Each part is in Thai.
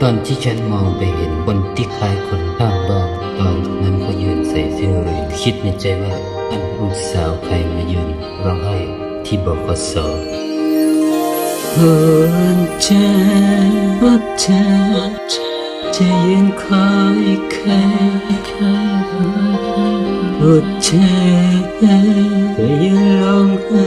ตอนที่ฉันมองไปเห็นคนที่คล้ายคนข้างบ้านตอนนั้นก็ยืนใส่เสื้อเลยคิดในใจว่าอันลูกสาวใครมายืนร้องไห้ที่บอกสคนเจ็บเจ็บจะยืนคอยใครปวดเจ็บจะยืนร้องไห้นั่นลูกสาวใครจะยืนร้องไห้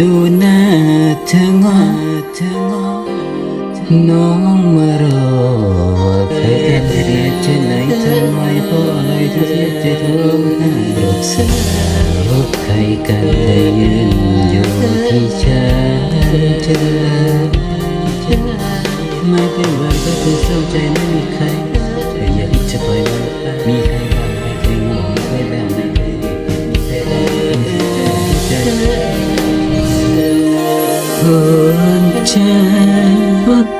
ดูหน้าเธองอเธองอน้องมารอใครกันเรียจะไหนทำไมเพราะอะไรเธอเสียใจทุกหน้ารูปสาวใครกันได้ยืนอยู่ที่ฉันเธอไม่เป็นไรก็เธอเศร้าใจไม่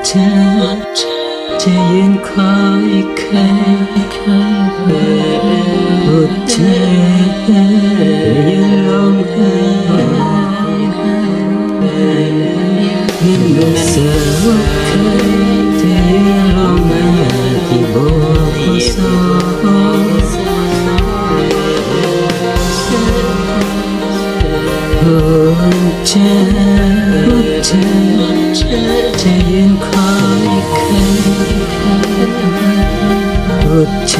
เธอจะยืนคอยใครปวดเจ็บ 멋져 멋져 제인 커니까 멋져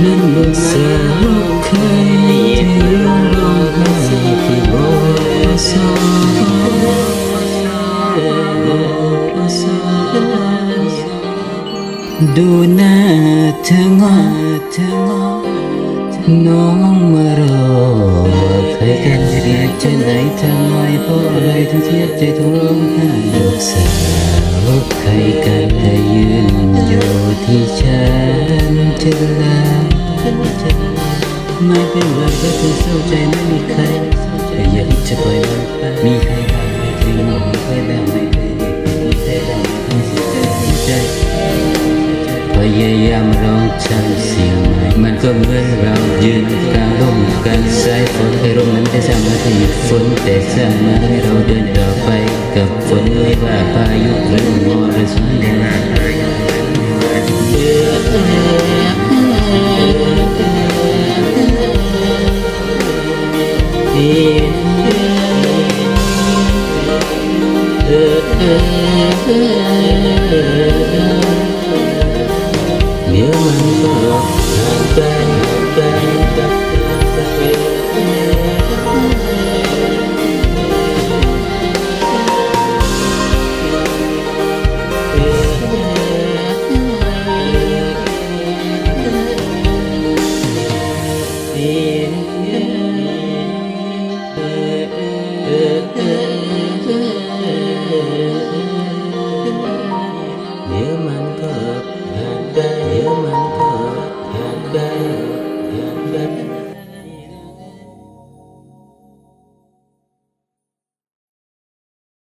눈물 새롭게 들어오는 비로소 어서 어서 ดูหน้าเธองอเธองอน้องมารอใครกันเรียกจะไหนทำไมเพราะอะไรถึงเสียใจทุกร้องไห้ลูกสาวใครกันได้ยืนอยู่ที่ฉันเธอลาไม่เป็นไรก็เธอเศร้าใจไม่มีใครแต่อยาที่จะปล่อยมันไปมีใคร dây am rong chan siam man kom wen rong yun ka rong kan sai phon cái rong man te sama te yut phon te sama rau den da pai ka phon noi ba pa yut ren mo re sun den Yeah. Yeah, man, you're a bad.